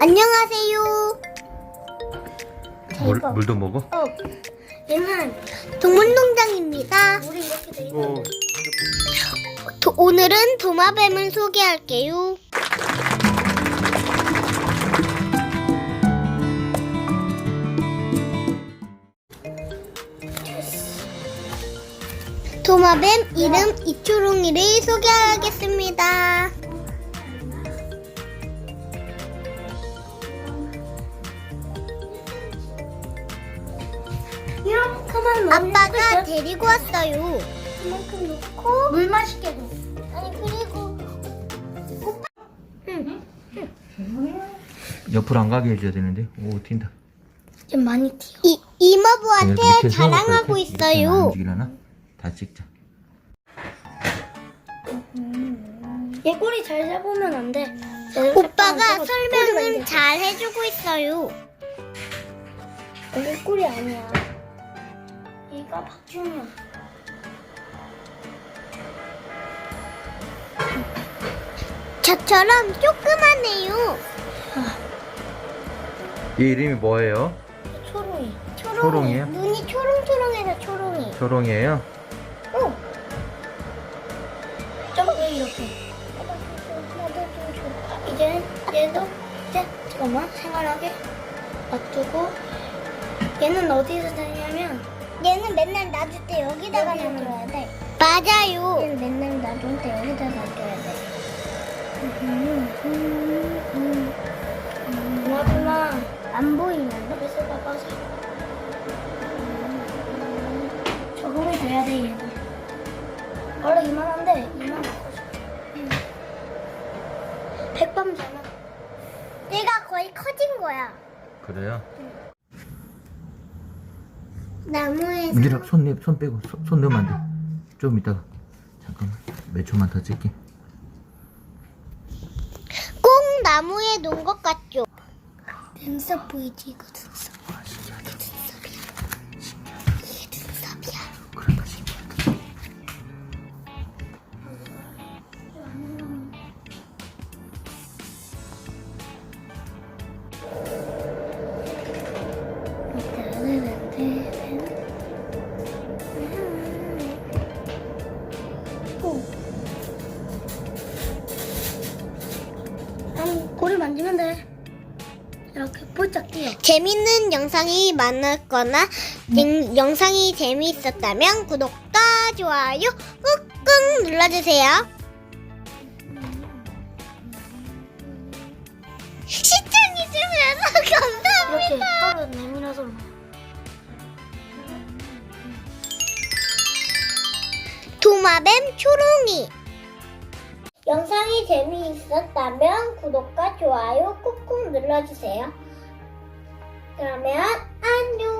안녕하세요. 물, 물도 먹어? 어, 얘는 동물농장입니다. 물이 이렇게 돼 있는. 어. 도- 오늘은 도마뱀을 소개할게요. 도마뱀 이름 이초롱이를 소개하겠습니다. 이만큼만 아빠가 데리고 왔어요. 이만큼 넣고 물 맛있게 줘. 아니 그리고 오빠. 응. 옆으로 안 가게 해줘야 되는데. 오, 튄다. 좀 많이 튀어. 이 이모부한테 자랑하고 있어요. 움직이려나? 다 찍자. 얘 꼬리 잘 잡으면 안 돼. 오빠가 설명을 잘 해주고 있어요. 얘 꼬리 아니야. 얘가 박준이야. 저처럼 조그만해요. 얘 이름이 뭐예요? 초롱이. 초롱이요? 눈이 초롱초롱해서 초롱이. 초롱이에요? 어. 좀왜 이렇게? 나도 좀 줘. 이제 얘도 이제 잠깐만 생활하게 놔두고 얘는 어디서 자냐면 얘는 맨날 놔줄 때 여기다가 놔줘야 돼. 맞아요. 얘는 맨날 놔줄 때 여기다 놔줘야 돼. 고마구나. 안 보이는데? 그래서 봐봐. 적응이 돼야 돼 얘는. 원래 이만한데 이만. 백밤 잖아. 얘가 거의 커진 거야. 그래요? 나무에서 민준아, 손, 내, 손 빼고, 손, 손 넣으면 안 돼. 좀 이따가. 잠깐만. 몇 초만 더 찍게. 꼭 나무에 놓은 것 같죠? 눈썹 보이지 이거 눈썹. 돼. 이렇게 폴짝 뛰어. 재밌는 영상이 많았거나 영- 영상이 재미있었다면 구독과 좋아요 꾹꾹 눌러주세요. 시청해주셔서 이렇게 감사합니다. 하루 내밀어서. 도마뱀 초롱이 영상이 재미있었다면 구독과 좋아요 꾹꾹 눌러주세요. 그러면 안녕.